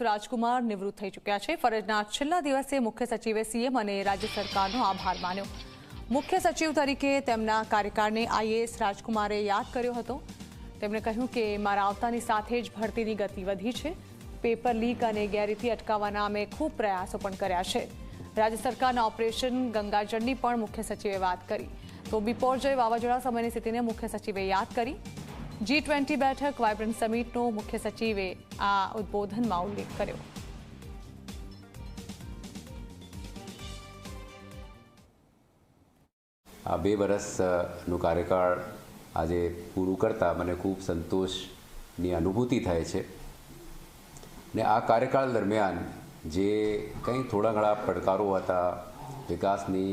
રાજકુમાર નિવૃત્ત થઈ ચૂક્યા છે. ફરજના છેલ્લા દિવસે મુખ્ય સચિવે સીએમ અને રાજ્ય સરકારનો આભાર માન્યો. મુખ્ય સચિવ તરીકે તેમના કાર્યકાળને આઈએએસ રાજકુમારે યાદ કર્યો હતો. તેમણે કહ્યું કે, મારા આવતાની સાથે જ ભરતીની ગતિ વધી છે. પેપર લીક અને ગેરરીતિ અટકાવવાના અમે ખૂબ પ્રયાસો પણ કર્યા છે. રાજ્ય સરકારના ઓપરેશન ગંગાજળની પણ મુખ્ય સચિવે વાત કરી. તો બિપોરજય વાવાઝોડા સમયની સ્થિતિને મુખ્ય સચિવે યાદ કરી. જી ટ્વેન્ટી બેઠક વાયબ્રન્ટ સમિટનો મુખ્ય સચિવે આ ઉદ્બોધનમાં ઉલ્લેખ કર્યો. આ બે વર્ષનું કાર્યકાળ આજે પૂરું કરતાં મને ખૂબ સંતોષની અનુભૂતિ થાય છે. ને આ કાર્યકાળ દરમિયાન જે કંઈ થોડા ઘણા પડકારો હતા, વિકાસની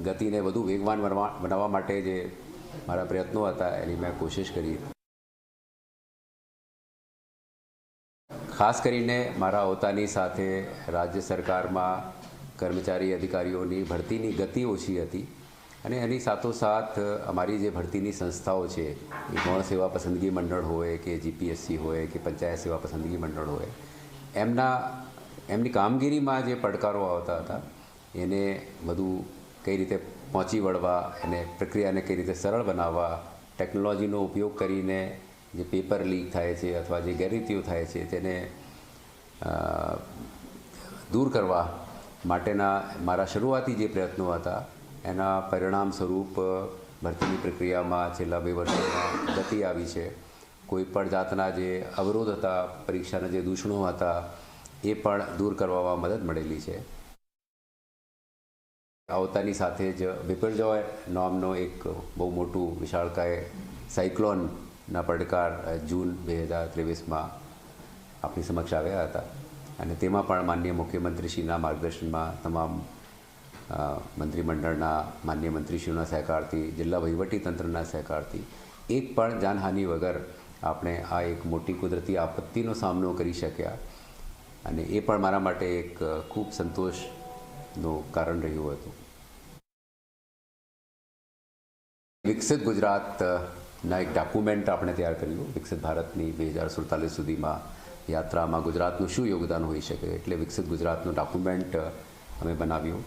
ગતિને વધુ વેગવાન બનવા બનાવવા માટે જે મારા પ્રયત્નો હતા, એની મેં કોશિશ કરી. ખાસ કરીને મારા હોતાની સાથે રાજ્ય સરકારમાં કર્મચારી અધિકારીઓની ભરતીની ગતિ ઓછી હતી અને એની સાથોસાથ અમારી જે ભરતીની સંસ્થાઓ છે, એ ગૌણ સેવા પસંદગી મંડળ હોય કે જીપીએસસી હોય કે પંચાયત સેવા પસંદગી મંડળ હોય, એમના, એમની કામગીરીમાં જે પડકારો આવતા હતા, એને બધું કઈ રીતે પહોંચી વળવા અને પ્રક્રિયાને કઈ રીતે સરળ બનાવવા, ટેકનોલોજીનો ઉપયોગ કરીને જે પેપર લીક થાય છે અથવા જે ગેરરીતિઓ થાય છે તેને દૂર કરવા માટેના મારા શરૂઆતી જે પ્રયત્નો હતા, એના પરિણામ સ્વરૂપ ભરતીની પ્રક્રિયામાં છેલ્લા બે વર્ષોમાં ગતિ આવી છે. કોઈ પણ જાતના જે અવરોધ હતા, પરીક્ષાના જે દૂષણો હતા, એ પણ દૂર કરવામાં મદદ મળેલી છે. આવતાની સાથે જ વિપરજોય નામનો એક બહુ મોટું વિશાળકાય સાયક્લોનના પડકાર જૂન બે હજાર ત્રેવીસમાં આપણી સમક્ષ આવ્યા હતા. અને તેમાં પણ માન્ય મુખ્યમંત્રીશ્રીના માર્ગદર્શનમાં તમામ મંત્રીમંડળના માન્ય મંત્રીશ્રીઓના સહકારથી, જિલ્લા વહીવટીતંત્રના સહકારથી એક પણ જાનહાનિ વગર આપણે આ એક મોટી કુદરતી આપત્તિનો સામનો કરી શક્યા. અને એ પણ મારા માટે એક ખૂબ સંતોષનું કારણ રહ્યું હતું. વિકસિત ગુજરાતના એક ડોક્યુમેન્ટ આપણે તૈયાર કર્યું વિકસિત ભારતની બે હજાર સુડતાલીસ સુધીમાં યાત્રામાં ગુજરાતનું શું યોગદાન હોઈ શકે એટલે વિકસિત ગુજરાતનું ડોક્યુમેન્ટ અમે બનાવ્યું.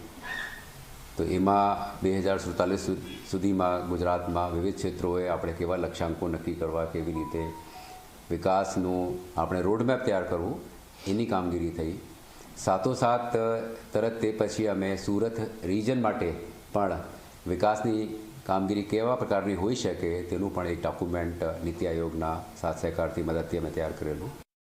તો એમાં બે હજાર સુડતાલીસ સુધીમાં ગુજરાતમાં વિવિધ ક્ષેત્રોએ આપણે કેવા લક્ષ્યાંકો નક્કી કરવા, કેવી રીતે વિકાસનું આપણે રોડમેપ તૈયાર કરવું, એની કામગીરી થઈ. સાથોસાથ તરત તે પછી અમે સુરત રિજન માટે પણ વિકાસની કામગીરી કેવા પ્રકારની હોઈ શકે તેનું પણ એક ડોક્યુમેન્ટ નીતિ આયોગના સાથ સહકારથી મદદથી અમે તૈયાર કરેલું.